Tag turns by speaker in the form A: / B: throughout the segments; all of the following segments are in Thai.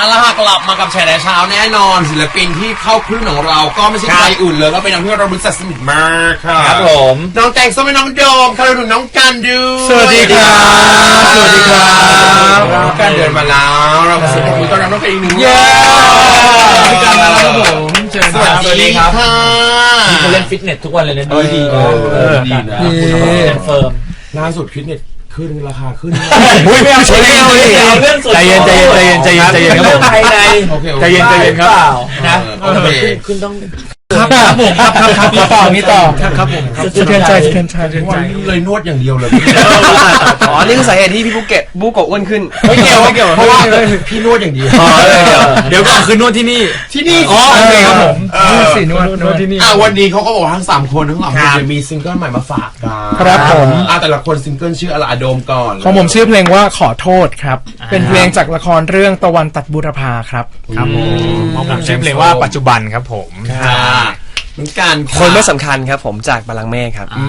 A: เอาละค่ะกลับมากับแฉแดเช้าแน่นอนศิลปินที่เข้าคลื่นของเราก็ไม่ใช่
B: ครับ
A: ใครอื่นเลยก็เป็นน้องที่เรารู้จักสนิทมากค่ะ
B: ครับผม
A: น้องแตงส้มและน้องโดมค่ะเราดูน้องกันดู
C: สวัสดีครับสวัสดีครับ
A: น้องกันเดินมาแล้วเราขอเสียงปรบมือต้อนรับน้องกันอีกหนึ่ง
C: เย้
A: พี่กันมาแล้วครับผม
C: เชิญ
A: สวัส
B: สวัสดี
A: ดี
B: ครับ
A: ค่ะ
B: นี่เขาเล่นฟิตเนสทุกวันเลยนะ
A: เอ
B: ดี
A: อ
B: ดีนะ
A: เออดีนะ
B: เออเป็นเฟิร์ม
A: ล่าสุดฟิตเนส ขึ้นราคาขึ้น
C: อุ้ยไม่เอาไม่เอาไม่เอา
B: เรื่องส่วน
C: ใจเย็นใจเย็นใจเย็นใจเย็นใจเย็นครับ
B: เรื่
C: ผ
B: อง
C: ม
B: ภายใน
A: โอเคโอเค
C: ใจเย็นใจเย็นครับ
B: เปล่านะ
A: เออโอเค
B: ขึ้นต้อง
C: ครับครับผมครับครับครับมีต่อมีต่อ ครับครับผม
B: สะเทือนใจ
C: สะเทือนใจสะเทือนใจ
A: วันนี้เลยนวดอย่างเดียวเลย
D: อ๋อ นี่คือสาเหตุที่พี่ภูเก็ตบูโกะอ้วนขึ้น
C: ไม่เกี่ยวไม่เกี่ยว
A: เพราะว่าพี่นวดอย่างเดียว
C: อ๋อเดี๋ยวเดี๋ยวก่อนคือนวดที่นี่
A: ที่นี่
C: อ๋อโอเคครับผม
A: เออ
C: สินวดนวดที่นี่
A: อะวันนี้เขาก็บอกว่าทั้งสามคนทั้งสามคนจะมีซิงเกิลใหม่มาฝากกัน
C: ครับผม
A: อะแต่ละคนซิงเกิลชื่ออะไรอะโดมก่อน
C: ของผมชื่อเพลงว่าขอโทษครับ เป็นเพลงจากละครเรื่องตะวันตัดบุรพาครับ
A: ครับผม
E: ผมชื่อเพลงว่าปัจจุบันครับผม
A: ค่ะเหมือนกัน
D: คนไม่สำคัญครับผมจากบาลังก์เมฆครับ
B: อ๋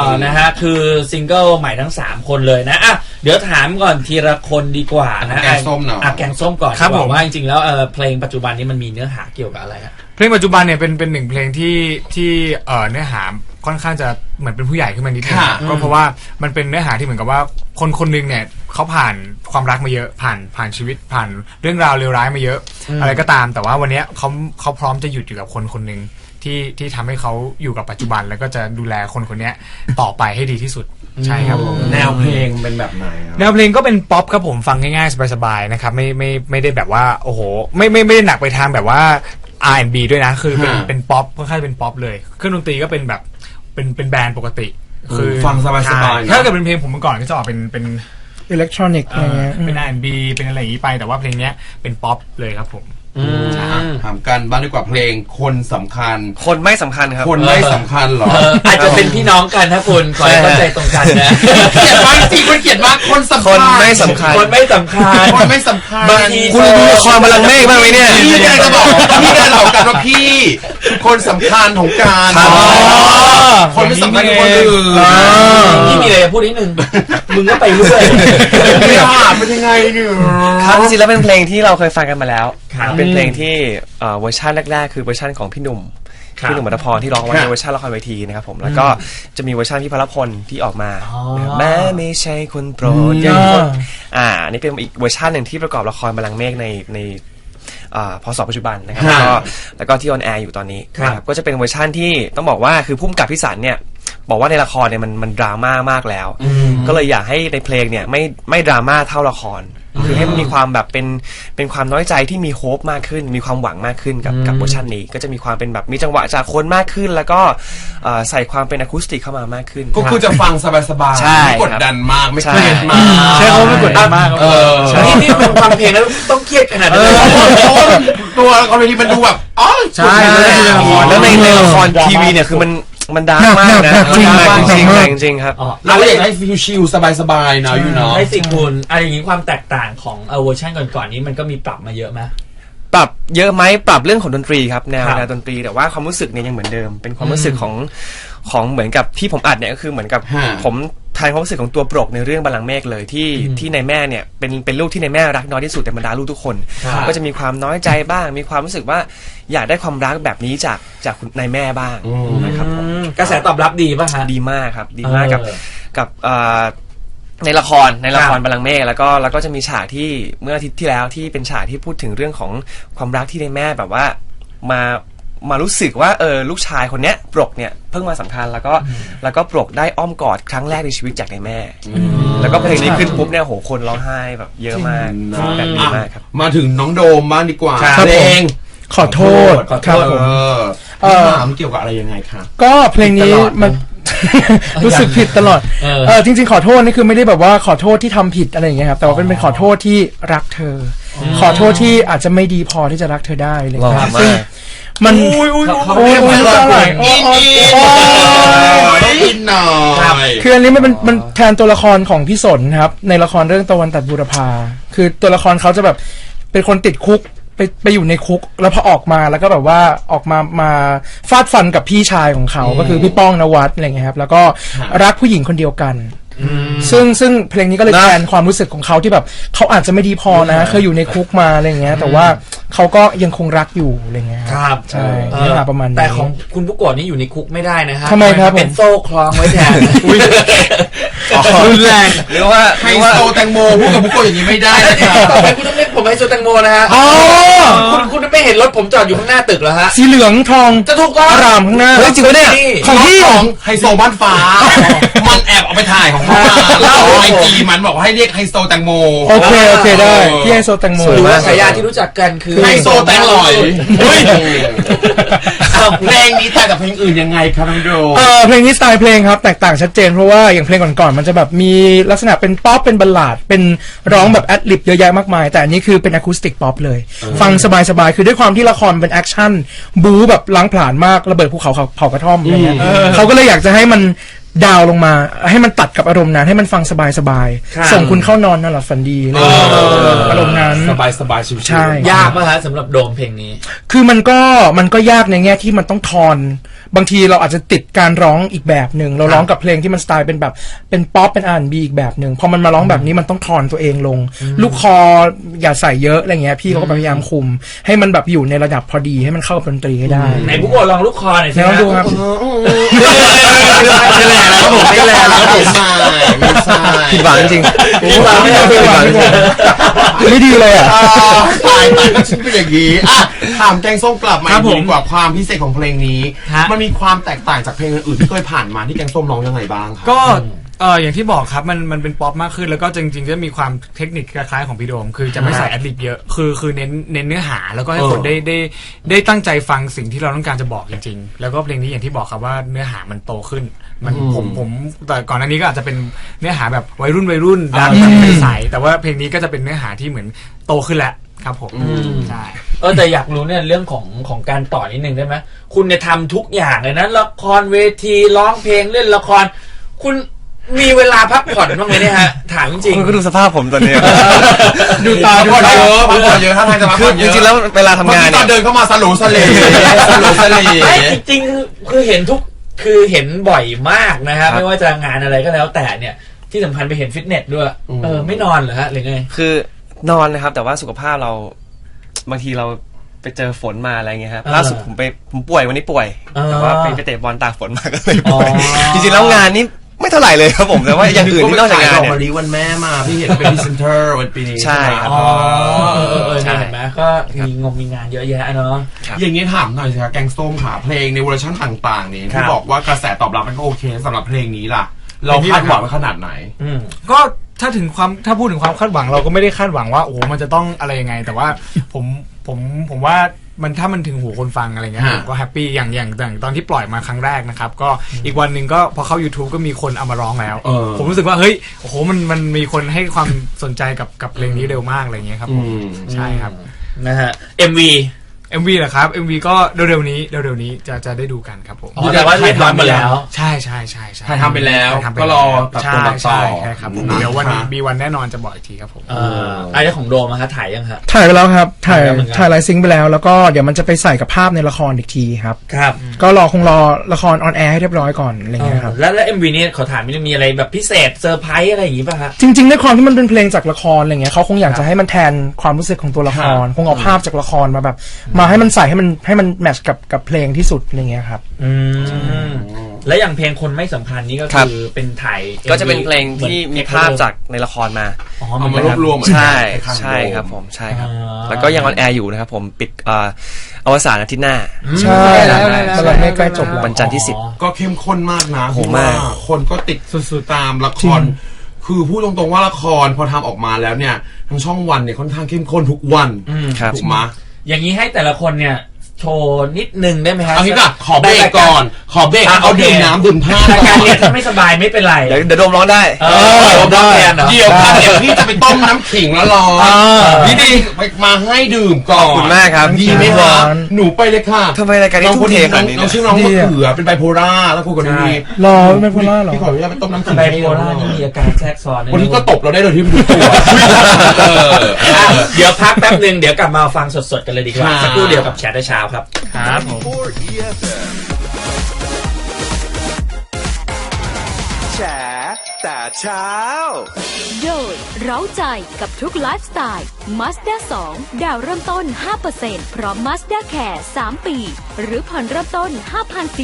B: อนะฮะ คือซิงเกิลใหม่ทั้ง 3 คนเลยนะอะเดี๋ยวถามก่อนทีละคนดีกว่านะ
A: แกงส้มเนาะ
B: อะแกงส้มก่อน
E: ครับ
B: ดีกว่า
E: ผม
B: ว่าจริงๆแล้วเออเพลงปัจจุบันนี้มันมีเนื้อหาเกี่ยวกับอะไรฮะ
E: เพลงปัจจุบันเนี่ยเป็นเป็นหนึ่งเพลงที่ที่เอ่อเนื้อหาค่อนข้างจะเหมือนเป็นผู้ใหญ่ขึ้นมานิดนึง
A: ค่ะ
E: ก็เพราะว่ามันเป็นเนื้อหาที่เหมือนกับว่าคนคนหนึงเนี่ย เขาผ่านความรักมาเยอะผ่านผ่านชีวิตผ่านเรื่องราวเลวร้ายมาเยอะ อะไรก็ตาม แต่ว่าวันเนี้ยเขาเขาพร้อมจะหยุดอยู่กับคนคนหนึ่งที่ที่ทำให้เขาอยู่กับปัจจุบันแล้วก็จะดูแลคนคนเนี้ยต่อไปให้ดีที่สุดใช่ครับผม
A: แนวเพลงเป็นแบบไหนอะ
E: แนวเพลงก็เป็นป๊อปครับผมฟังง่ายๆสบายๆนะครับไม่ไม่ไม่ได้แบบว่าโอ้โหไม่ไม่ไม่ได้หนักไปทางแบบว่า R&B ด้วยนะ คือเป็น
A: ฮะ
E: เป็นป๊อปค่อนข้างเป็นป๊อปเลยเครื่องดนตรีก็เป็นแบบเป็นเป็นแบรนด์ปกติ คือ
A: ฟังสบายๆ
E: ใช่
A: นะ
E: ถ้าเกิดเป็นเพลงผมเมื่อก่อนก็จะออกเป็นเป็น
C: อิเล็กทรอนิกส์
E: เอ่
C: อะไร
E: อ
C: เงี้ย
E: เป็น R&B เป็นอะไรอย่างนี้ไป แต่ว่าเพลงเนี้ยเป็นป๊อปเลยครับผม
A: อะถามกันบ้างดีกว่าเพลงคนสำคัญ
D: คนไม่สำคัญครับ
A: คนไม่สำคัญเหรอ
B: เอออาจจะเป็นพี่น้องกันถ้าคุณขอให้เข้าใจตรงกันนะ
A: เขียนว่าจริงมันเขียนว่าคนสำ
D: ค
A: คัญ
D: นไม่สำคัญ
B: คนไม่สำคัญ
A: คนไม่สำคัญ
B: บางที
D: คุณดูละครบาลังก์เมฆบ้างไหมเนี่ย
A: พี่กำลังจะบอกพี่กำลังจะบอกกันว่าพี่คือคนสำคัญของการ
D: ครับ
A: ค นไม่สำคัญกับคนอื่น
B: พี่มีอะไรจะพูดนิดนึง มึงก็ไปเรื่อย
A: ไม่หาเป็นยังไงเนี่ย
D: ครับจริงๆแล้วเป็นเพลงที่เราเคยฟังกันมาแล้ว
B: ครับ
D: เป็นเพลงที่เอ่อเวอร์ชันแรกๆ คือเวอร์ชันของพี่หนุ่ม
B: ครับ
D: พี่หนุ่มอัตพรที่ร้องไว้
A: ครับ
D: ในเวอร์ชันละครเวทีนะครับผมแล้วก็จะมีเวอร์ชันพี่พลพลที่ออกมา
B: อ๋อ
D: แม้ไม่ใช่คนโปรดยังคนอ่าอันนี่เป็นอีกเวอร์ชันหนึ่งที่ประกอบละครบาลังก์เมฆในใน อ่าพศปัจจุบันนะครับแล้วก็แล้วก็ที่ออนแอร์อยู่ตอนนี้
B: ครับ
D: นะครับก็จะเป็นเวอร์ชันที่ต้องบอกว่าคือพุ่มกับพิสันเนี่ยบอกว่าในละครเนี่ยมันมันดราม่ามากแล้ว ก็เลยอยากให้ในเพลงเนี่ยไม่ไม่ดราม่าเท่าละคร คือให้มันมีความแบบเป็นเป็นความน้อยใจที่มีโฮปมากขึ้น มีความหวังมากขึ้นกับกับเวอร์ชันนี้ ก็จะมีความเป็นแบบมีจังหวะจากคนมากขึ้น แล้วก็เอ่อใส่ความเป็นอะคูสติกเข้ามามากขึ้น
A: ก็คือจะฟังสบายๆ
D: ใช่
A: ไม่กดดันมากไม่เครียด
D: ใช่
A: มาก
C: ใช่เขาไม่กดดันมาก
A: เออ
B: นี่นี่มึงฟังเพลงแล้วต้องเครียดขนาดนั้นเลย
A: เพราะว่าตัวละครเวทีมันดูแบบอ๋อ
C: ใช่ แล้วในละคร
D: แล้วในในละครทีวีเนี่ยคือมัน มันดาร์กมากนะ
C: หนักๆจริง
D: ดาร์กจริง
C: หนักๆ
D: จริงจริงครับ
B: อ๋อ
A: เราอยากให้ฟิลชิลสบายๆเนาะอยู่เนาะ
B: ให้สิคุณอะไรอย่างนี้ความแตกต่างของเวอร์ชันก่อนๆนี้มันก็มีปรับมาเยอะไหม
D: ปรับเยอะไหมปรับเรื่องของดนตรีครับแนว
B: ครับ
D: แนวดนตรี แต่ว่าความรู้สึกเนี่ยยังเหมือนเดิม เป็นความรู้สึกของของเหมือนกับที่ผมอัดเนี่ยก็คือเหมือนกับ
A: ฮะ
D: ผมทานความรู้สึกของตัวปรกในเรื่องบัลลังก์เมฆเลยที่ที่ในแม่เนี่ยเป็นเป็นลูกที่ในแม่รักน้อยที่สุดแต่บรรดาลูกทุกคน
B: ครับ
D: ก็จะมีความน้อยใจบ้าง มีความรู้สึกว่าอยากได้ความรักแบบนี้จากจากคุณนายแม่บ้างนะครับผม
B: อืมกระแสตอบรับดีป่ะฮะ
D: ดีมากครับ ดีมากกับ
B: เออ
D: กับเอ่อ ในละครในละคร
B: ครับ
D: บัลลังก์เมฆแล้วก็แล้วก็จะมีฉากที่เมื่ออาทิตย์ที่แล้วที่เป็นฉากที่พูดถึงเรื่องของความรักที่ในแม่แบบว่ามามารู้สึกว่าเออลูกชายคนเนี้ยปรกเนี่ยเพิ่งมาสำคัญแล้วก็แล้วก็ปรกได้อ้อมกอดครั้งแรกในชีวิตจากในแม่ แล้วก็เพลงนี้ขึ้นปุ๊บเนี่ยโหคนร้องไห้แบบเยอะมากแบบดีมากครับ
A: มาถึงน้องโดมบ้างดีกว่า
C: ครับ
A: เพลง
C: ขอโทษ
B: ขอโทษ
C: ครับผม
A: เออ
C: เอ่อ
A: ถามเกี่ยวกับอะไรยังไงคะ
C: ก็เพลงนี้
A: ผิดตลอด
C: มัน รู้สึกผิดตลอด
B: เออ
C: เออจริง ๆ ขอโทษนี่คือไม่ได้แบบว่าขอโทษที่ทำผิดอะไรอย่างเงี้ยครับแต่ว่าเป็นเป็นขอโทษที่รักเธออขอโทษที่อาจจะไม่ดีพอที่จะรักเธอได้อะไรอย่าง
D: หล่อ
C: เงี้ย
D: มาก
C: ซึ่งมัน
B: เขา
C: โอ้ยโอ้ย
A: เรียก
C: น้ำตาไหล
A: อิน
C: โอ้ย
A: อิน
C: โอ้ย
A: ต้องอินหน่อย
C: คืออันนี้มันเป็นมันแทนตัวละครของพี่สนครับ ในละครเรื่องตะวันตัดบุรพา คือตัวละครเขาจะแบบเป็นคนติดคุก ไปไปอยู่ในคุกแล้วพอออกมาแล้วก็แบบว่าออกมามาฟาดฟันกับพี่ชายของเขา ก็คือพี่ป้องนวัดอะไรเงี้ยครับแล้วก็รักผู้หญิงคนเดียวกัน ซึ่งซึ่งเพลงนี้ก็เลย
D: นะ
C: แทนความรู้สึกของเขาที่แบบเขาอาจจะไม่ดีพอนะเคยอยู่ในคุกมาอะไรอย่างเงี้ย แต่ว่า เขาก็ยังคงรักอยู่อะไรเงี้ย
B: ครับ
C: ใช่
B: เออ
C: เนื้อหาประมาณนี้
B: แต่ของคุณผู้กดนี่อยู่ในคุกไม่ได้นะฮะ
C: ทำไมครับ
B: เป็น
C: ผม
B: โซ่คล้องไว้แทน
A: รุนแรง
D: หรือว่า
A: ไฮ
D: หรือว่า
A: โซแตงโมพูดกับบุกโกะอย่างนี้ไม่ได้นะค
B: ต่
A: รับ
B: อไปคุณต้องเรียกผมไฮโซแตงโมนะฮะ
C: อ๋อ
B: คุณคุณไม่เห็นรถผมจอดอยู่ข้างหน้าตึกเหรอฮะ
C: สีเหลืองทอง
B: จะถูกต้อง
C: อารามข้างหน้า
D: เฮ้ยจริงปะเนี่ย
C: ของพี่
A: ของไฮโซบ้านฟ้า มันแอบเอาไปถ่ายของมันแล้วไอจีมันบอกว่าให้เรียกไฮโซแตงโม
C: โอเคโอเคได้
A: เออ
C: พี่ไฮโซแตงโม
D: สวย
B: หรือ
D: ม
B: ว่าฉายาที่รู้จักกันคือ
A: ไฮโซแตงลอยเฮ้ย
B: อ้าว
A: เพลงนี้แต่กับเพลงอื่นยังไงครับน้องโด
C: เออเพลงนี้สไตล์เพลงครับแตกต่างชัดเจนเพราะว่าอย่างเพลงก่อนๆมันจะแบบมีลักษณะเป็นป๊อปเป็นบัลลาด เป็นร้องแบบแอดลิบเยอะแยะมากมาย แต่อันนี้คือเป็นอะคูสติกป๊อปเลย ฟังสบายๆ คือด้วยความที่ละครเป็นแอคชั่นบู๊แบบล้างผลาญมากระเบิดภูเขาเผากระท่อมอะไรเงี้ยเขาก็เลยอยากจะให้มัน ดาวลงมา ให้มันตัดกับอารมณ์นั้นให้มันฟังสบายๆส่งคุณเข้านอนนอนหลับฝันดีอะไรเงี้ยอารมณ์นั้น
A: สบายสบายชิวๆ
C: ใช่
B: ยากป่ะฮะสำหรับโดมเพลงนี้
C: คือมันก็มันก็ยากในแง่ที่มันต้องทอน บางทีเราอาจจะติดการร้องอีกแบบหนึ่งเราร้องกับเพลงที่มันสไตล์เป็นแบบเป็นป๊อปเป็นอ่านบีอีกแบบหนึ่งพอมันมาร้องแบบนี้มันต้องทอนตัวเองลง ลูกคออย่าใส่เยอะอะไรเงี้ยพี่เขาก็พยายามคุม ให้มันแบบอยู่ในระดับพอดีให้มันเข้ากับดนตรีให้ได้
B: ไหนผู้กดลองลูกคอหน่อยสิ
C: เดี๋ยวลองดูครับ
A: ไม่แรงแล้วผมไม่แรงแล้วผมมาไม่ใช่
D: ผิดหวังจริง
C: ไม่หวังไม่หวังไม่หวังไม่หวังไม่ดีเลยอะ
A: อ่าตายตายก็ชิ้นเป็นอย่างนี้อะถามแกงส้มกลับมา
E: ครับ
A: อีก
E: ผม
A: ดีกว่าความพิเศษของเพลงนี้
E: ฮะ
A: มันมีความแตกต่างจากเพลงอื่นๆที่เคยผ่านมาที่แกงส้มร้องยังไงบ้างครับ
E: ก็ เอออย่างที่บอกครับมันมันเป็นป๊อปมากขึ้นแล้วก็จริงๆจะมีความเทคนิคคล้ายๆของพี่โดม คือจะไม่ใส่แอดลิบเยอะคือคือเน้นเน้นเนื้อหาแล้วก็ให้
A: เออ
E: คนได้ได้ได้ตั้งใจฟังสิ่งที่เราต้องการจะบอกจริงๆ แล้วก็เพลงนี้อย่างที่บอกครับว่าเนื้อหามันโตขึ้น มันผมผมแต่ก่อนหน้านี้ก็อาจจะเป็นเนื้อหาแบบวัยรุ่นวัยรุ่นดังแบบใสๆแต่ว่าเพลงนี้ก็จะเป็นเนื้อหาที่เหมือนโตขึ้นแล้วครับผมใช่
B: เออแต่อยากรู้เนี่ยเรื่องของของการต่อนิดนึงได้ไหมคุณเนี่ยทำทุกอย่างเลยนะละครเวทีร้องเพลงเล่นละคร คุณ มีเวลาพักผ่อนบ้างไหมเนี่ยฮะ ถามจริง
D: คุณก็ดูสภาพผมตอนนี้
A: ดูตาดูตาเยอะพักผ่อนเยอะท่าทางจะพัก
D: คื
A: ผ่
D: อ
A: อนเย
D: จ
A: อะ
D: ริงๆแล้วเวลาทำงาน
A: เมื่อกี้ต
D: เนี่
A: อย นเดินเข้ามาสลุสเลสลุสเล
B: ไม่จริงๆคือเห็นทุกคือเห็นบ่อยมากนะฮะไม่ว่าจะงานอะไรก็แล้วแต่เนี่ย ที่สำคัญไปเห็นฟิตเนสด้วยเออไม่นอนเหรอฮะหรือไง
D: คือนอนนะครับ แต่ว่าสุขภาพเราบางทีเราไปเจอฝนมาอะไรเงี้ยครับ
B: อ่า
D: ล่าสุดผมไปผมป่วยวันนี้ป่วย
B: อ่า
D: แต่ว่าไปไปเตะบอลตากฝนมาก็เลยป่วย
B: อ๋อ
D: จริงๆแล้วงานนี้ ไม่เท่าไหร่เลยครับผมแต่ว่าอย่างอื่นที่นอกจากงาน
A: ดอก
D: เนี่ย
A: มะลิวันแม่มาพี่เห็นเป็นพรีเซนเตอร์วันปีนี้
D: ใช่ครับ
B: อ๋อเออเออเออ
D: ใช่
B: เนี่ยเห็นไหมก็มีงงมีงานเยอะแยะเนาะ
A: อย่างนี้ถามหน่อยสิครับแกงส้มขาเพลงในเวอร์ชันต่างๆนี่
B: ครั
A: ที่
B: บ
A: บอกว่ากระแสตอบรับมันก็โอเคสำหรับเพลงนี้ล่ะ เราคาดหวังไว้ขนาดไหน
B: อืม
E: ก็ถ้าถึงความถ้าพูดถึงความคาดหวังเราก็ไม่ได้คาดหวังว่าโอ้โหมันจะต้องอะไรยังไง แต่ว่าผมผมผมว่า มันถ้ามันถึงหูคนฟังอะไรเงี้ย
A: ฮะ
E: ผมก็แฮปปี้อย่างอย่างอย่างตอนที่ปล่อยมาครั้งแรกนะครับ ก็อีกวันหนึ่งก็พอเข้า YouTube ก็มีคนเอามาร้องแล้ว
A: เออ
E: ผมรู้สึกว่าเฮ้ยโอ้โหมันมันมีคนให้ความสนใจกับกับเพลงนี้เร็วมากอะไรเงี้ยครับผม
A: อืม
E: ใช่ครับ
B: นะฮะ MV
E: MV เหรอครับ MV ก็เร็วๆนี้เร็วๆนี้จะจะได้ดูกันครับผม
B: อ๋อแต่ว่าเรียบร้อยหมดแล้ว
E: ใช่ใช่ใช่ใช่
A: ถ่ายทำไปแล้ว
E: ถ่ายทำไป
A: ก็รอตัด
E: ใช่
A: ต่อตัดต่อ
E: ใช่ใช่ครับผม
A: นะ
E: เดี๋ยววัน
A: ครับ
E: มีวันแน่นอนจะบอกอีกทีครับผม
B: เอ่อไอ้เรื่องของโดมอะฮะถ่ายยังฮะ
C: ถ่ายไปแล้วครับ ถ่าย
B: ถ่ายแล้วเหมือนกัน
C: ถ่ายไลฟ์ซิงค์ไปแล้ว แล้วก็เดี๋ยวมันจะไปใส่กับภาพในละครอีกทีครับ
B: ครับ
C: ก็รอคงรอละครออนแอร์ให้เรียบร้อยก่อนอะไรเงี้ยครับ
B: แล้วแล้ว MV นี่ขอถามนิดนึงมีอะไรแบบพิเศษเซอร์ไพรส์อะไรอย่างงี้ป่ะฮะ
C: จริงๆด้วยความที่มันเป็นเพลงจากละครอะไรเงี้ยเขาคงอยากจะให้มันแทนความรู้สึกของตัวละคร คงเอาภาพจากละครมาแบบมาให้มันใส่ให้มันให้มันแมทช์กับกับเพลงที่สุดอะไรเงี้ยครับ
B: อืมแล้วอย่างเพลงคนไม่สำคัญนี่ก็
D: ครับ
B: คือเป็นถ่าย MV
D: ก็จะเป็นเพลงที่
B: เหอน
D: มีภาพจากในละครมา
B: อ๋อ
A: เอา
B: เห
A: มา
B: อน
A: ร
B: กั
A: วนบรวมเหมือนกัน
D: ใช่
A: คล้ายๆ
D: ใช่
A: โดม
D: ครับผมใช่ครับ
B: อ่า
D: แล้วก็ยังออนแอร์อยู่นะครับผมปิดเอ่ออวสานอาทิตย์หน้า
C: ใช่
D: แล้ว
C: ตอนนี้ใกล้จบแล้ว
D: วันจันทร์ที่สิบ
A: ก็เข้มข้นมากนะ
D: โห
A: ที่ว่ามา
D: ก
A: คนก็ติดสุดๆตามละค
C: จริ
A: รงคือพูดตรงๆว่าละครพอทำออกมาแล้วเนี่ยทางช่องวันเนี่ยค่อนข้างเข้มข้นทุกวัน
B: อืม
D: ครับ
A: ถูกไหมย
B: อย่างนี้ให้แต่ละคนเนี่ย โชว์นิดนึงได้ไหมฮะ
A: เอางี้ก่อนขอเบรกก่อน ขอเบรก
B: อะ
A: เอา
B: โอเค
A: ดื่มน้ำดื่มท่ารา
B: ย
A: ก่
B: การ
A: อน
B: เนี้ยถ้าไม่สบายไม่เป็นไร
D: เดี๋ยวเดี๋ยวโดมร้องได้
B: เออ โดมรับแทนเหรอ
A: เดี๋ยวครับเดี๋ยวพี่จะไปต้มน้ำขิงแล้วรอ
B: อ่า
A: นี่ดีไปมาให้ดื่มก่อน
D: ขอบคุณมากครับ
A: ดีไหมคะหนูไปเลยค่ะ
D: ทำไมรายการนี้
A: น้อง
D: ทุ่
A: ค
D: ม
A: น
D: เท
A: นี้
D: ขนาดนี้
A: น้อง
D: เนี่ย
A: ชื่อน้องมะเขือเป็นไบโพล่าแล้วคุยกับน้องดี
C: รอไม่พูดว่าหรอ
A: พี่ขออนุญาตไปต้มน้ำขิง
B: ไบโพล่านี่มีอาการแทรกซ้อน
A: วันนี้ก็ตบเราได้โดยที่ไม่รู้ตัวเออ
B: อะเดี๋ยวพักแป๊บหนึ่งเดี๋ยวกลับมาฟังสดๆกันเลยดีกว่า
A: ครับ
B: สักครู่เดียวกับแชร์ได้เช้าครับ
E: ครับผม
F: แฉแตแต่เช้า
G: โดยเร้าใจกับทุกไลฟ์สไตล์ Mazda 2 ดาวเริ่มต้น 5%พร้อม Mazda Care 3 ปี หรือผ่อนเริ่มต้น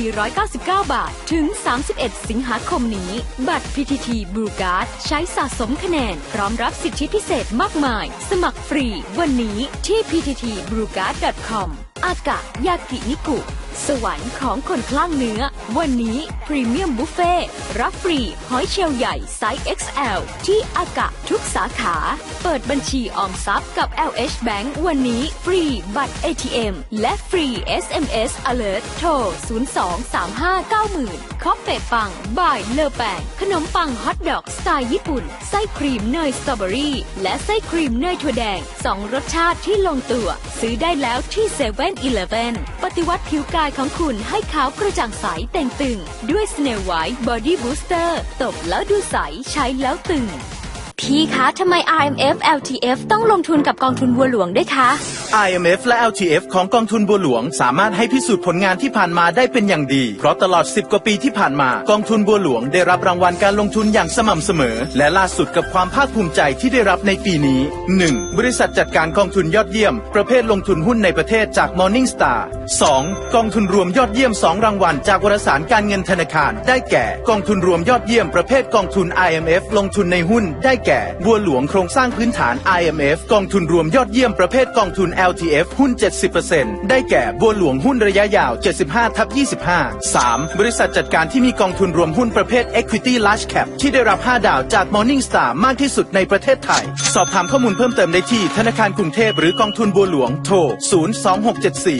G: 5,499 บาท ถึง 31 สิงหาคมนี้ บัตร PTT Blue Card ใช้สะสมคะแนน พร้อมรับสิทธิพิเศษมากมาย สมัครฟรีวันนี้ที่ pttbluecard.com อากะยากินิกุ สวรรค์ของคนคลั่งเนื้อ วันนี้พรีเมียมบุฟเฟ่รับฟรีหอยเชลล์ใหญ่ไซส์ XL ที่อากะทุกสาขา เปิดบัญชีออมทรัพย์กับ LH Bank วันนี้ฟรีบัตร ATM และฟรี SMS Alert โทร 023590,000 คอฟเฟ่ปังบายเลอแปงขนมปังฮอทดอกสไตล์ญี่ปุ่น ไส้ครีมเนยสตรอเบอรี่ และไส้ครีมเนยถั่วแดงสองรสชาติที่ลงตัว ซื้อได้แล้วที่7 e เ e ่ e อปฏิวัติผิวกายของคุณให้ขาวกระจ่างใสแต่งตึง ด้วยสเนลไวท์บอดี้บูสเตอร์ตบแล้วดูใสใช้แล้วตึง พี่คะทำไม RMF LTF ต้องลงทุนกับกองทุนบัวหลวงด้วยคะ
H: IMF และ LTF ของกองทุนบัวหลวง สามารถให้พิสูจน์ผลงานที่ผ่านมาได้เป็นอย่างดี เพราะตลอด 10 กว่าปีที่ผ่านมากองทุนบัวหลวงได้รับรางวัลการลงทุนอย่างสม่ำเสมอ และล่าสุดกับความภาคภูมิใจที่ได้รับในปีนี้ 1. บริษัทจัดการกองทุนยอดเยี่ยม ประเภทลงทุนหุ้นในประเทศจาก Morning Star 2. กองทุนรวมยอดเยี่ยม 2 รางวัล จากวารสารการเงินธนาคาร ได้แก่ กองทุนรวมยอดเยี่ยมประเภทกองทุน IMF ลงทุนในหุ้นได้แก่บัวหลวงโครงสร้างพื้นฐาน IMF กองทุนรวมยอดเยี่ยมประเภทกองทุน LTF หุ้น 70%ได้แก่บัวหลวงหุ้นระยะยาว 75ทับ25 3. บริษัทจัดการที่มีกองทุนรวมหุ้นประเภท Equity Large Cap ที่ได้รับ 5 ดาวจาก Morning Star มากที่สุดในประเทศไทย สอบถามข้อมูลเพิ่มเติมได้ที่ธนาคารกรุงเทพหรือกองทุนบัวหลวงโทร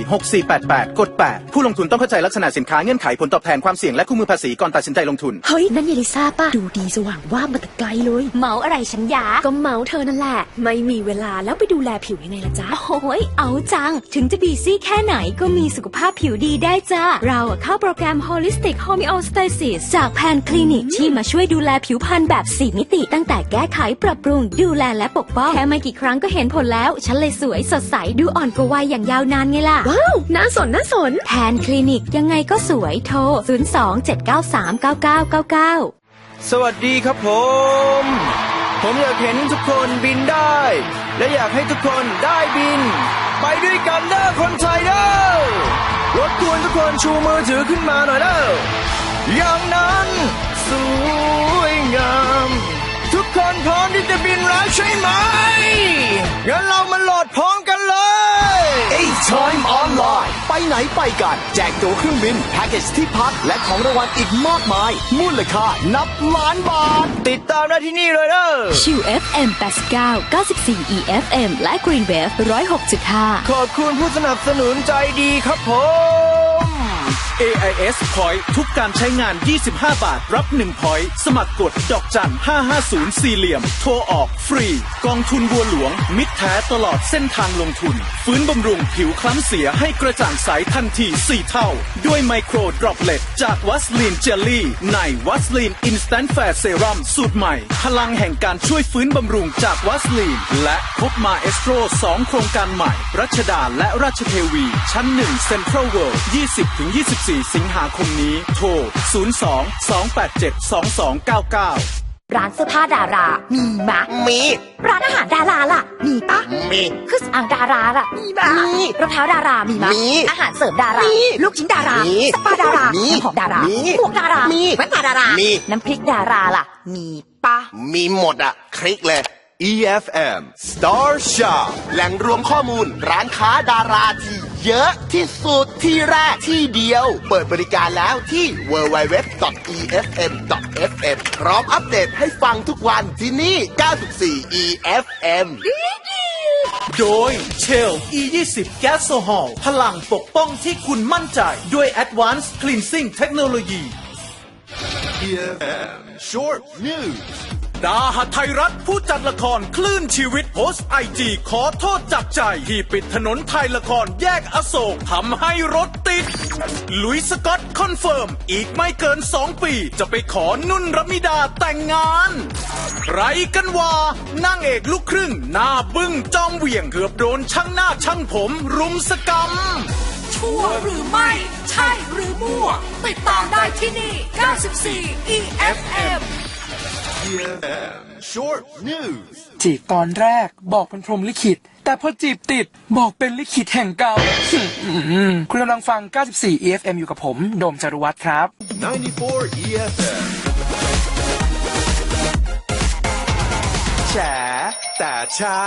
H: 026746488 กด 8 ผู้ลงทุนต้องเข้าใจลักษณะสินค้าเงื่อนไขผลตอบแทนความเสี่ยงและคู่มือภาษีก่อนตัดสินใจลงทุน
I: เฮ้ย นั่นเยลิซ่าป่ะดูดีสว่างว่าบมาแต่ไกลเลย
G: เมาอะไรฉันยา
I: ก็เมาส์เธอนั่นแหละ ไม่มีเวลาแล้วไปดูแลผิวยังไงล่ะจ๊ะ
G: โอ้ยเอาจัง ถึงจะบีซี่แค่ไหนก็มีสุขภาพผิวดีได้จ้า เราอะเข้าโปรแกรม Holistic Homeostasis จากแพนคลินิกที่มาช่วยดูแลผิวพรรณแบบ4มิติ ตั้งแต่แก้ไขปรับปรุง ดูแลและปกป้อง แค่ไม่กี่ครั้งก็เห็นผลแล้ว ฉันเลยสวยสดใสดูอ่อนกว่าวัยอย่างยาวนานไงล่ะ
I: ว้าว น่าสนน่าสน
G: แพนคลินิกยังไงก็สวยโทร 027939999
J: สวัสดีครับผม ผมอยากเห็นทุกคนบินได้ และอยากให้ทุกคนได้บิน ไปด้วยกันเด้อคนไทยเด้อรบกวนทุกคนชูมือถือขึ้นมาหน่อยเด้ออย่างนั้นสวยงาม ทุกคนพร้อมที่จะบินแล้วใช่ไหมงั้น
F: ไปไหนไปกัน แจกตั๋วเครื่องบิน แพ็กเกจที่พัก และของรางวัลอีกมากมาย มูลค่านับล้านบาท
J: ติดตามได้ที่นี่เลยเด้อ
G: ชิว FM 89 94 EFM และ Green Wave 106.5
J: ขอบคุณผู้สนับสนุนใจดีครับผม
H: AIS Point ทุกการใช้งาน 25 บาท รับ 1 point สมัครกดดอกจัน 550 สี่เหลี่ยม โทรออกฟรี กองทุนบัวหลวง มิตรแท้ตลอดเส้นทางลงทุน ฟื้นบำรุงผิวคล้ำเสียให้กระจ่างใสทันที 4 เท่า ด้วยไมโครดรอปเลตจากวัสลีนเจลลี่ในวัสลีนอินสแตนแฟร์เซรั่มสูตรใหม่ พลังแห่งการช่วยฟื้นบำรุงจากวัสลีน และพบมาเอสโตร2 โครงการใหม่ รัชดาและราชเทวี ชั้น 1 เซ็นทรัลเวิลด์20-24สิงหาคมนี้ โทร 02 287 2299
I: ร้านเสื้อผ้าดารา มีมะ
F: มี
I: ร้านอาหารดาราล่ะ มีปะ
F: มี
I: เครื่องสำอางดาราล่ะ มีปะ
F: มี
I: รองเท้าดารา มีมะ
F: มี
I: อาหารเสริมดารา
F: มี
I: ลูกชิ้นดารา
F: มี
I: สปาดารา
F: มี
I: น้ำหอมดารา
F: มี
I: หมวกดารา
F: มี
I: แว่นตาดารา
F: มี
I: น้ำพริกดาราล่ะ มีปะ
F: มีหมดอะคลิกเลย EFM Star Shop แหล่งรวมข้อมูลร้านค้าดาราที่เยอะที่สุดที่แรกที่เดียว เปิดบริการแล้วที่ www.efm.fm พร้อมอัปเดตให้ฟังทุกวันที่นี่ 94 EFM
H: โดย Shell E20 Gas s o h o l พลังปกป้องที่คุณมั่นใจ ด้วย Advanced Cleansing Technology
F: EFM Short News
H: ดาหไทยรัฐผู้จัดละครคลื่นชีวิตโพสไอจีขอโทษจากใจ ที่ปิดถนนไทยละครแยกอโศกทำให้รถติด ลุยสกอตคอนเฟิร์ม อีกไม่เกิน 2 ปี จะไปขอนุ่นรมิดาแต่งงานไรกันวานางเอกลูกครึ่ง หน้าบึ้งจอมเหวี่ยงเกือบโดนช่างหน้าช่างผมรุมสกรรม
K: ชั่วหรือไม่ ใช่หรือมั่ว ติดตามได้ที่นี่ 94 EFM
F: Short News
C: จีบตอนแรกบอกเป็นพรหมลิขิต แต่พอจีบติดบอกเป็นลิขิตแห่งเก่าคุณกำลังฟัง 94 EFM อยู่กับผม โดมจารุวัฒน์ครับ
F: 94 EFM แฉ แต่เช้า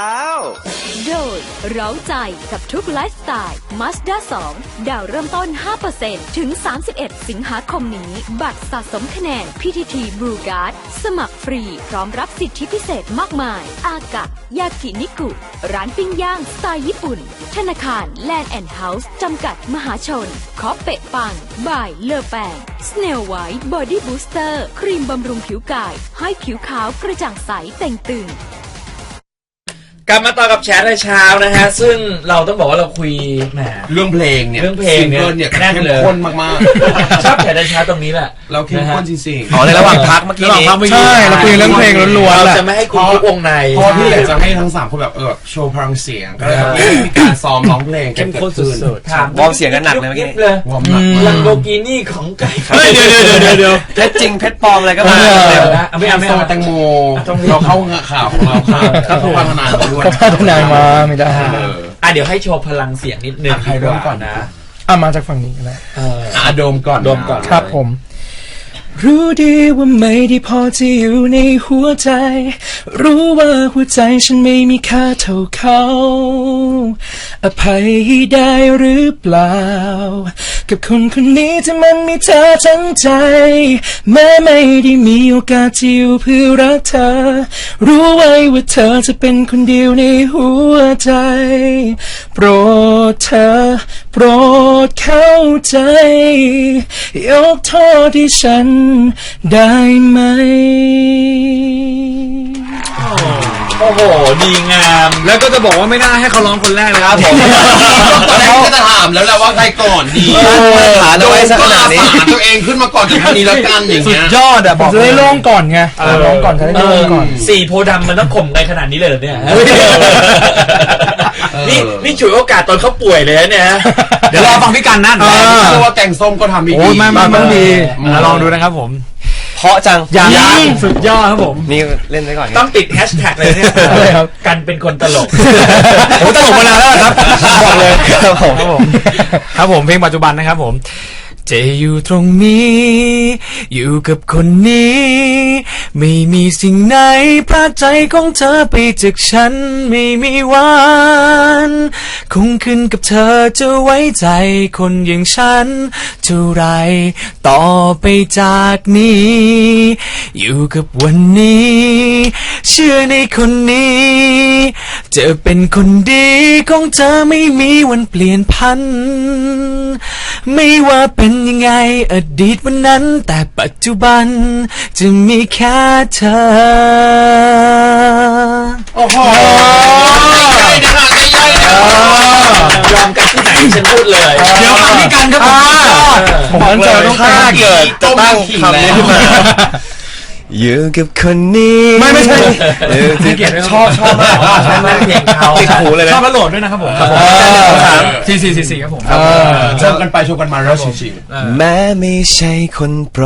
G: โดยเร้าใจกับทุกไลฟ์สไตล์ Mazda 2 ดาวเริ่มต้น 5%ถึง 31 สิงหาคมนี้ บัตรสะสมคะแนน PTT Blue Card สมัครฟรี พร้อมรับสิทธิพิเศษมากมาย อากะ ยากินิกุ ร้านปิ้งย่างสไตล์ญี่ปุ่น ธนาคาร Land and House จำกัดมหาชน คอเปะปัง บ่ายเลอแปง Snail White Body Booster ครีมบำรุงผิวกาย ให้ผิวขาวกระจ่างใสเต่งตึง
B: กลับมาต่อกับแชร์ในเช้านะฮะ ซึ่งเราต้องบอกว่าเราคุยแหม
A: เรื่องเพลงเนี่ย
B: เรื่องเพลงเนี่ย
A: ซิกิเนี่ย
B: แน่น
A: เข้ม
B: เลย
A: ข้นมาก
B: ชอบแชร์ในเช้าตรงนี้แหละ
A: ๆ เราเข้มข้นจริงๆ
D: อ๋อในระหว่างพักเมื่อกี้นี้
C: ใช่เราคุยเรื่องเพลงล้วนๆ
B: เรา
C: แหละ
B: จะไม่ให้คุณทุกวงใน
A: เพราะที่อยากจะให้ทั้งสามคนแบบเออแบบโชว์พลังเสียงก็เลยแบบมีการซ้อมร้องเพลงกั
B: เข้
A: น
B: ม
A: เกิ
B: ข้น
A: ดขึ้น
B: สุดๆถาม
D: วอร์มเสียงกันหนักเลยเมื่อกี้
B: เลย
A: วอร์มหนักมา
B: ลั
A: ก
B: งโบกินี่ของไก่
C: เฮ้ยเดี๋ยวเดี๋ยวเดี๋ยวเดี๋ยว
D: เพชรจริงเพชรปลอมอะไรก็มา
C: เออ
D: เร็ว
B: นะ ไม่เอาไม่
A: โซ
B: เอา
A: แตงโม
B: ต้องรีบ
A: เราเข้าข่าวของเราค่ะ
B: ครับผม
A: พัฒนามาด้วย
C: ก็พัฒนามาไม่ได้
A: เออ
B: อะเดี๋ยวให้โชว์พลังเสียงนิดนึง
A: อะใครเริ่มก่อน
B: นะ
C: อะมาจากฝั่งนี้กันแล้ว
B: เออ
A: อะโดมก่อน
B: โดมก่อน
C: ครับผม รู้ดีว่าไม่ได้พอที่อยู่ในหัวใจ รู้ว่าหัวใจฉันไม่มีค่าเท่าเขา อภัยได้หรือเปล่า กับคนคนนี้ที่มันมีเธอทั้งใจ แม้ไม่ได้มีโอกาสที่อยู่เพื่อรักเธอ รู้ไว้ว่าเธอจะเป็นคนเดียวในหัวใจ โปรดเธอ โปรดเข้าใจ ยกโทษที่ฉันได้ไหม
B: โอ้โห ดีงาม
E: แล้วก็จะบอกว่าไม่น่าให้เขาร้องคนแรกเลยครับผม
A: ตอนแรกก็จะถามแล้วแหละว่าใครก่อนดี
D: ฐานเอาไว้สักขนาดนี้
A: ก็อตัวเองขึ้นมาก่อนจากคนนี้แล้วกันอย่าง
E: สุ
A: เงี้
E: ด
A: ย
E: ยอดอะบอก
C: จะได้โล่งก่อนไงร้องก่อนจะได้
B: เอ
C: โล่
B: อง
C: ก่อน
B: สี่โพธิ์ดำมันต้องข่มกันขนาดนี้เลยเหรอเนี่ย
A: เออ
B: นี่นี่ฉวยโอกาสตอนเขาป่วยเลยนะเนี่ย
E: เดี๋ยวรอฟังพี่กันนะ
A: แต่เชื่อว่าแกงส้มก็ทำดี
E: โอ้ยไม่ไม่
C: มันต้องดี
E: อะลองดูนะครับผม
D: เพ ราะจัง
E: ยังสุดยอดครับผม
D: นี่เล่นไว้ก่อน
B: ต้องติดแฮชแท็กเลยเนี่ย
C: อะไรครับ
B: กันเป็นคนตลก
E: ผมตลกมานานแล้วครับบอกเลย
D: ครับผม
E: ครับผมครับผมเพลงปัจจุบันนะครับผม จะอยู่ตรงนี้ อยู่กับคนนี้ ไม่มีสิ่งไหนพราใจของเธอไปจากฉันไม่มีวันคงขึ้นกับเธอจะไว้ใจคนอย่างฉันเท่าไรต่อไปจากนี้ อยู่กับวันนี้ เชื่อในคนนี้ จะเป็นคนดีของเธอไม่มีวันเปลี่ยนพัน ไม่ว่าเป็นยังไงอดีตวันนั้น แต่ปัจจุบัน จะมีแค่เธอ
A: โอ้โหใกล้ๆนะคะใกล้ๆนะ
B: ยอมกันที่ไหนฉันพูดเลย
E: เดี๋ยวฟังพี่กันครับผม
C: ผมมั่นใจต้อง
D: ถ้า
C: ตั้ง
D: เกิดจะตั้งคำนี้ขึ้นมา อยู่กับคนนี้
C: ไม่ไม่ใช่
D: เออ
E: ให้เกียรติด้วย
D: ชอบชอบมาก
B: ใช่ไหมเพลงเขา
D: ติดหูเลยนะ
E: ชอบแล้วโหลดด้วยนะครับผมครับผม
D: สาม
E: สี่สี่สี่สี่ครับผม
A: ชมกันไปชมกันมาแล้วจริง
D: แม้ไม่ใช่คนโปร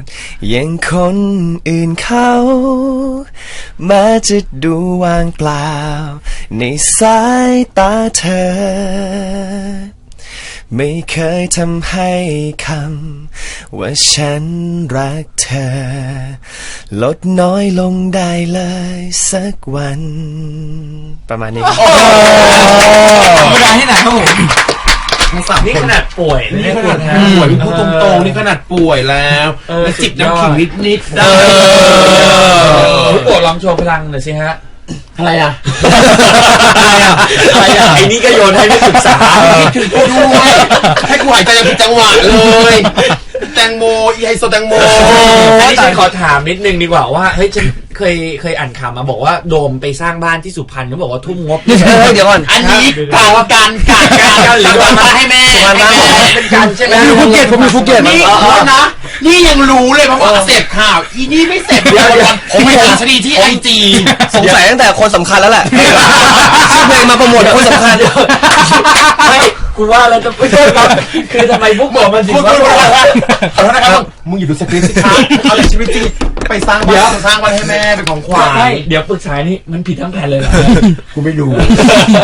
D: ดอย่างคนอื่นเขาแม้จะดูว่างเปล่า ในสายตาเธอ ไม่เคยทำให้คำว่าฉันรักเธอ ลดน้อยลงได้เลยสักวัน ประมาณนี้ครับ
E: ธรรมดาที่ไหนครับผม
B: นี่ขนาดป่วยเลย
A: ๆนี่
B: เนี่ย
A: ขนาดป่วยพี่พูดตรงๆนี่ขนาดป่วยแล้ว
B: เออ
A: แล้วจิบ
B: สุดยอด
A: น้ำขิงนิดๆได้
B: คุณโปรดลองโชว์พลังหน่อยสิฮะ
A: อะไรอะ
B: อะไรอะ อะไรอะไอ้นี่ก็โยนให้ไม่ศึกษา
A: คิดถึงกูด้วยให้กูหายใจยังผิดจังหวะเลย แตงโมอีไฮโซแตงโม
B: อันนี้ฉันขอถามนิดนึงดีกว่าว่าเฮ้ยฉันเคยเคยอ่านข่าวมาบอกว่าโดมไปสร้างบ้านที่สุพรรณเขาบอกว่าทุ่มงบ
D: เดี๋ยวก่อน
A: อันนี้กล่าวว่าการกาดการ
B: หรือว่ามาให้แม่
D: สุพรรณบ้าน
B: ให้แม่เป็นการใช่ไหม
C: ผมอยู่ภูเก็ตผมอยู่ภูเก็ต
A: นี่โทษนะ นี่ยังรู้เลยเพราะว่าเสพข่าว อีนี่ไม่เสพเดียววันผมไปหาชนีที่ไอจี
D: สงสัยตั้งแต่คนสำคัญแล้วแหละชื่อเพลงมาโปรโมทคนสำคัญ
B: ไม่ค กูว่าแล้วจะไม่ใช่ครับคือทำไมพวกผมมันถึง
A: คุณ
B: ว่า
A: คุณบอกว่าขอโทษนะครับมึงอยู่ดูสคริปต์สิครับเอาจากชีวิตจริงไปสร้างบ้านสร้างบ้านให้แม่เป็นของขวัญ
B: ใช่เดี๋ยวปรึกษานี่มันผิดทั้งแผ่นเลยเหรอ
A: กูไม่รู้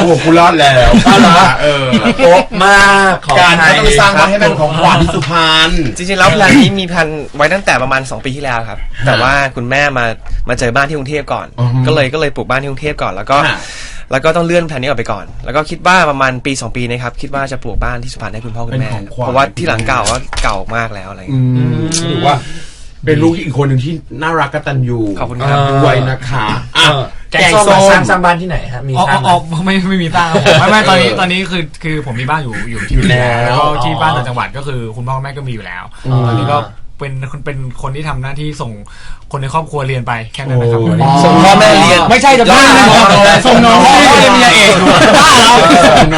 A: กูกูรอดแล้ว
B: เอาเหรอ
A: เออ
B: โป๊ะมากขอ
A: การ
B: อภั
A: เขา
B: ย
A: ต้องสร้างบ้านให้แม่เป็นของขวัญที่สุพรรณ
D: จริงๆแล้วแพลนนี้มีแพลนไว้ตั้งแต่ประมาณ 2 ปีที่แล้วครับ แต่ว่าคุณแม่มามาเจอบ้านที่กรุงเทพก่อน
A: อือฮึ
D: ก็เลยก็เลยปลูกบ้านที่กรุงเทพก่อนแล้วก็
A: ฮะ
D: แล้วก็ต้องเลื่อนแผนนี้ออกไปก่อน แล้วก็คิดว่าประมาณปี 2 ปีนะครับ คิดว่าจะปลูกบ้านที่สุพรรณให้คุณพ่อคุณแม่
A: เป็นของขวัญ
D: เพราะว่าที่หลังเก่าก็เก่ามากแล้วอะไรอย่าง
A: อื
D: เงี้ย
A: มถือว่า เป็นลูกอีกคนหนึ่งที่น่ารักกตัญญู
D: ขอบคุณครับ
A: ด้วยนะคะอะ
B: เออแกงส้มมาสร้างสร้างบ้านที่ไหนฮะมี
E: อ๋อ
B: สร้างไหม
E: อ๋อไม่ไม่มีตั้งครับผมไม่ไม่ตอนนี้ตอนนี้คือคือผมมีบ้านอยู่อยู่ที่
A: อยู่แล้ว
E: แล้วก็ที่
B: อ๋อ
E: บ้านต่างจังหวัดก็คือคุณพ่อคุณแม่ก็มีอยู่แล้ว
A: อืม
E: ตอนนี้ก็ เป็นเป็นคนที่ทำหน้าที่ส่งคนในครอบครัวเรียนไปแค่นั้นนะครับ
A: โอ้
E: ตอนนี้
D: ส่งพ่อแม่เรียน
B: ไม่ใช่จะบ้า
C: ส่งน้อง
E: พ่อ
C: เรียน
E: เรียนเอกบ้าเรา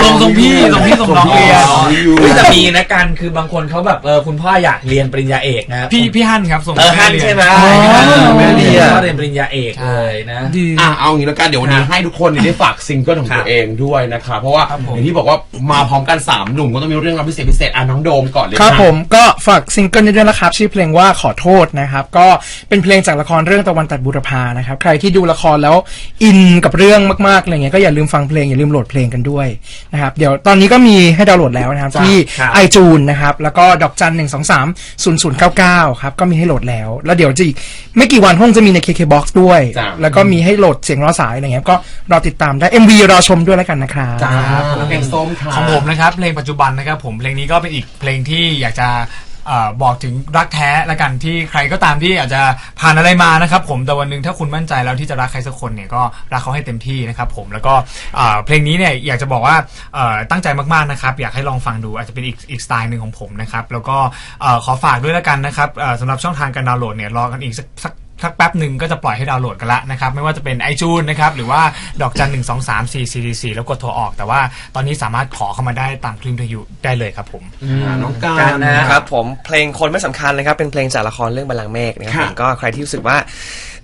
E: ส่งส่งพี่ส่งพี่ส่งน้องเรียน
B: เฮ้ยแต่มีนะกันคือบางคนเขาแบบเออคุณพ่ออยากเรียนปริญญาเอกนะ
E: พี่พี่ฮั่นครับส่ง
B: เออ
E: แม่
B: ฮัน
E: เรียน
B: ใช่ไหม
C: อ๋อ
B: แม่เรียน พ่อเรียนปริญญาเอกเลยนะ
C: ดี
A: อะเอางี้แล้วกันเดี๋ยววันนี้ให้ทุกคนเนี่ยได้ฝากซิงเกิลของตัวเองด้วยนะคะเพราะว่าอย่างที่บอกว่ามาพร้อมกันสามหนุ่มก็ต้องมีเรื่องราวพิเศษพิเศษอะน้องโดมก่อนเลย
C: ครับะผมก็ฝากซิงเกิลนี้ด้วยนะครับ ชื่อเพลงว่าขอโทษนะครับ ก็เป็นเพลงจากละครเรื่องตะวันตัดบุรพานะครับ ใครที่ดูละครแล้วอินกับเรื่องมากๆอะไรเงี้ยก็อย่าลืมฟังเพลงอย่าลืมโหลดเพลงกันด้วยนะครับ เดี๋ยวตอนนี้ก็มีให้ดาวน์โหลดแล้วนะครับที่
B: ครับ
C: ไอจูนนะครับ แล้วก็ดอกจันหนึ่งสองสามศูนย์ศูนย์เก้าเก้าครับ ก็มีให้โหลดแล้ว แล้วเดี๋ยวจะอีกไม่กี่วันคงจะมีใน KKBOX ด้วย
A: จ้ะ
C: แล้วก็มีให้โหลดเสียงรอสายอะไรเงี้ยก็รอติดตามได้ MV รอชมด้วยแล้วกันนะครับ
A: จ้าแกงส้มค่ะ
E: ของผมนะครับเพลงปัจจุบันนะครับผมเพลงนี้ก็เป็นอีกเพลงที่อยากจะ เออบอกถึงรักแท้ละกันที่ใครก็ตามที่อาจจะผ่านอะไรมานะครับ ผมแต่วันหนึ่งถ้าคุณมั่นใจแล้วที่จะรักใครสักคนเนี่ยก็รักเขาให้เต็มที่นะครับผมแล้วก็เอ่อเพลงนี้เนี่ยอยากจะบอกว่าเอ่อตั้งใจมากๆนะครับ อยากให้ลองฟังดูอาจจะเป็นอีกอีกสไตล์หนึ่งของผมนะครับแล้วก็เอ่อขอฝากด้วยละกันนะครับเอ่อสำหรับช่องทางการดาวน์โหลดเนี่ยรอกันอีกสักสัก สักแป๊บหนึ่งก็จะปล่อยให้ดาวน์โหลดกันละนะครับ ไม่ว่าจะเป็น iTunes นะครับ หรือว่าดอกจันหนึ่งสองสามสี่สี่สี่แล้วกดโทรออก แต่ว่าตอนนี้สามารถขอเข้ามาได้ตามคลื่นวิทยุได้เลยครับผม
A: อะน้องการ
B: การ นะ
D: ครับผมเพลงคนไม่สำคัญนะครับ เป็นเพลงจากละครเรื่องบัลลังก์เมฆนะครับ
A: ค่ะ
D: ผมก็ใครที่รู้สึกว่า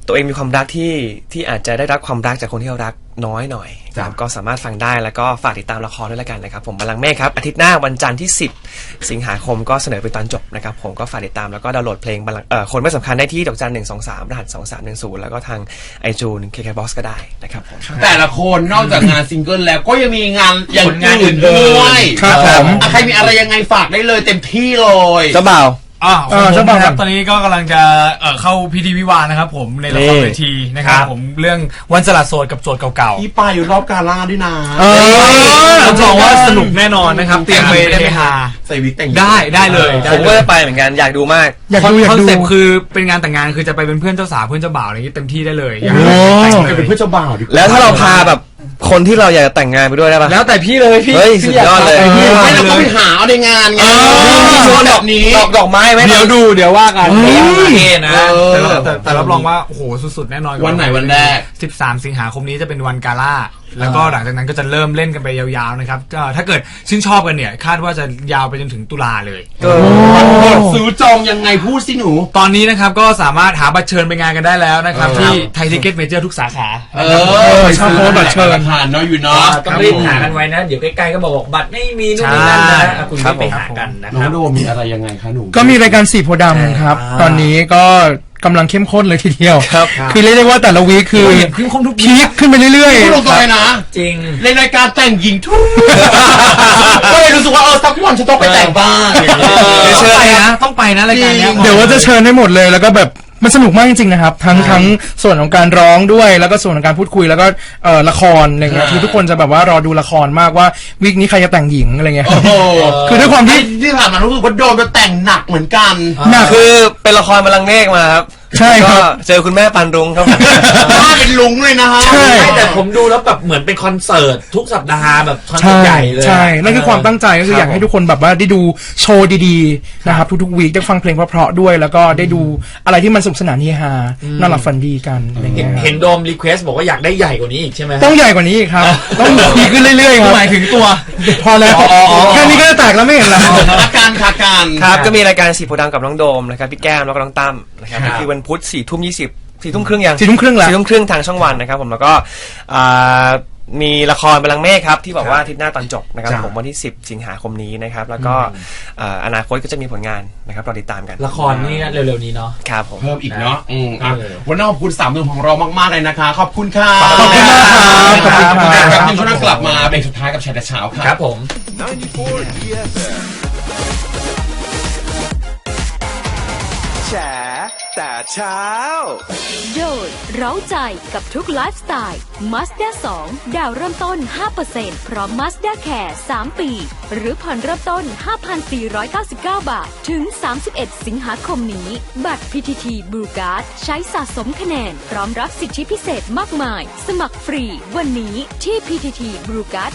D: ตัวเองมีความรักที่ที่อาจจะได้รับความรักจากคนที่เรารักน้อยหน่อยนะครับก็สามารถฟังได้แล้วก็ฝากติดตามละครด้วยแล้วกันนะครับ ผมบัลลังก์เมฆครับอาทิตย์หน้าวันจันทร์ที่ 10 สิงหาคมก็เสนอเป็นตอนจบนะครับผมก็ฝากติดตามแล้วก็ดาวน์โหลดเพลงบัลลังก์เอ่อคนไม่สำคัญได้ที่ดอกจันหนึ่งสองสามรหัสสองสามหนึ่งศูนย์แล้วก็ทางไอจูนเคเคบ็อกก็ได้นะครับผม
A: แต่ละคนนอกจากงานซิงเกิลแล้วก็ยังมีงานอย่าง
B: ผลงาน
A: อื่น
B: อื่นๆ
A: ด้วย
C: ครับผม
A: อะใครมีอะไรยังไงฝากได้เลยเต็มที่เลย
D: เจ้าบ่าว
E: อ่า
C: เอ
E: ของ
C: อ
E: ผม
C: จะบอก
E: นะครับ
C: ก่อน
E: ตอนนี้ก็กำลังจะเอ่อเข้าพิธีวิวาห์นะครับ ผมในละคร
D: นี่
E: เวทีนะครับ
B: ครับ
E: ผมเรื่องวันสลัดโสดกับโจทย์เก่า
A: พี่ปายอยู่รอบกาล่าด้วยนะ
C: เออ
E: ๆรับรองว่าสนุกแน่นอนนะครับ เตรียมไปเฮฮา
A: ใส่วิกแต่ง
E: ได้ได้เลยได้
D: ผม
E: เล
D: ก็
E: ย
D: จะไปเหมือนกันอยากดูมาก
C: อยากดูอยา
E: ค
C: ก
E: อน
C: ดู
E: เซ็ปต์คือเป็นงานแต่งงานคือจะไปเป็นเพื่อนเจ้าสาวเพื่อนเจ้าบ่าวอะไรอย่างนี้เต็มที่ได้เลยอยาก
C: โอ้
E: ให้แต่ง
A: ไป
E: เล
A: เป็น
E: ย
A: เพื่อนเจ้าบ่าวดีกว่า
D: แล้วถ้าเราพาแบบ คนที่เราอยากจะแต่งงานไปด้วยได้ปะ
B: แล้วแต่พี่เลยพี่
D: เฮ้ยสุดยอดเลย
B: พี่าก
A: ไม่
B: ไป
A: เราก็ไปหาเอาในงานไงมีชวนแบบนี้
D: ดอกดอกไม้ไหม
E: เดี๋ยวดูเดี๋ยวว่ากัน
B: โอเคนะ
A: เออ
E: แต่แต่แต่รับรองว่าโอ้โหสุดๆแน่นอน
A: วันไหนวันแรก
E: 13 สิงหาคมนี้จะเป็นวันกาล่า แล้วก็หลังจากนั้นก็จะเริ่มเล่นกันไปยาวๆนะครับก็ถ้าเกิดชื่นชอบกันเนี่ย คาดว่าจะยาวไปจนถึงตุลาเลย
A: ซื้อจองยังไงพูดสิหนู
E: ตอนนี้นะครับก็สามารถหาบัตรเชิญไปงานกันได้แล้วนะครับ ที่ไทยทิเก็ตเมเจอร์ทุกสาขา
A: เอ
E: นะครับ
A: อ
C: ชอบโพสต์บัตรเชิญ
A: ผ่านเนาะอยู่เนาะ
B: ต้องรีบหากันไว้นะ เดี๋ยวใกล้ๆก็บอกบอกบัตรไม่มีนู่นนี่นั่นนะอะคุณ
D: ครั
B: รี
D: บบ
B: ไปหากันนะ
A: น้
B: ค
A: อง
B: รับ
A: โดมมีอะไรยังไงคะหนู
C: ก็มีรายการสีโพธิ์ดำครับ
B: อ่า
C: ตอนนี้ก็กำลังเข้มข้นเลยทีเดียว
D: ครับ
C: คือเรียกได้ว่าแต่ละวีคคือ
B: ขึ้นคงทุก
C: พีคขึ้นไปเรื่อย
A: พูดตรงๆเลยนะ
B: จริง
A: ในรายการแต่งหญิงทุกก็เลยรู้สึกว่าเออสักวันฉันต้องไปแต่งบ้าง
E: เดี๋ยวเชิญไปนะ ต้องไปนะรายการเนี้ย
C: ๆ เดี๋ยวว่าจะเชิญให้หมดเลยแล้วก็แบบ มันสนุกมากจริงๆนะครับ ทั้งทั้งส่วนของการร้องด้วย แล้วก็ส่วนของการพูดคุยแล้วก็เอ่อละครอะไรเงี้ยคือทุกคนจะแบบว่ารอดูละครมากว่าวีคนี้ใครจะแต่งหญิงอะไรเงี้ย
A: โอ้โห
C: คือด้วยความที่
A: ที่ผ่านมารู้สึกว่าโดมจะแต่งหนักเหมือนกัน
C: หนัก
D: คือเป็นละครบัลลังก์เมฆมาครับ
C: ใช่ครับ
D: ก็เจอคุณแม่ปันรุงครับ
A: ถ้าเป็นลุงเลยนะฮะ
C: ใช่
B: ไม่แต่ผมดูแล้วแบบเหมือนเป็นคอนเสิร์ตทุกสัปดาห์แบบคอนเสิ
C: ใช่
B: ร์ตใหญ่เลย
C: ใช่นั่นคือความตั้งใจก็คือ
B: รับ
C: อยากให้ทุกคนแบบว่าได้ดูโชว์ดีๆนะครับทุกๆวีคได้ฟังเพลงเพราะๆด้วย แล้วก็ได้ดูอะไรที่มันสนุกสนานเฮฮาน่ารักฟันดีกันอะไร
B: เห็
C: เงี้
B: น
C: ย
B: เห็นโดมรีเควสบอกว่าอยากได้ใหญ่กว่านี้อีกใช่ไหมฮะ
C: ต้องใหญ่กว่านี้อีกครับ ต้องดีขึ้นเรื่อยๆครับ
E: หมายถึงตัว
C: พอแล้วแค่นี้ก็จะแตกแล้วไม่เห็นแล้ว
A: อาการขาการ
D: ครับก็มีรายการสีโพธิ์ดำกับน้องโดมนะครับพี่แก้มแล้วก็น้องตั้มนะครับ
A: ครับ
D: คือวันพุธสี่ทุ่มยี่สิบสี่ทุ่มครึ่งยัง
C: สี่ทุ่มครึ่งแล้ว
D: สี่ทุ่มครึ่งทางช่องวันนะครับผมแล้วก็อ่ามีละครบาลังก์เมฆครับ ที่บอกว่าอาทิตย์หน้าตอนจบนะครับ
A: จ้ะ
D: ผมวันที่ 10 สิงหาคมนี้นะครับ แล้วก็เอ่ออนาคตก็จะมีผลงานนะครับรอติดตามกัน
B: ละครนี่เร็วๆนี้เนาะ
D: ครับผม
A: เพิ่มอีกเนาะอืมอะ
B: เออ
A: วันนี้ขอบคุณสามหนุ่มของเรามากๆเลยนะคะ ขอบคุณค่ะ
C: ขอบคุณมากครับขอบคุณครับ
A: ครับที่ช่วงหน้ากลับมาเบรกสุดท้ายกับแชร์แต่เช้าค่ะ
B: ครับผม
F: 94 EFM แฉ แต่เช้า
G: โดยเร้าใจกับทุกไลฟ์สไตล์ Mazda 2 ดาวเริ่มต้น 5%พร้อม Mazda Care 3 ปี หรือผ่อนเริ่มต้น 5,499 บาท ถึง 31 สิงหาคมนี้ บัตร PTT Blue Card ใช้สะสมคะแนน พร้อมรับสิทธิพิเศษมากมาย สมัครฟรีวันนี้ที่ PTT Blue Card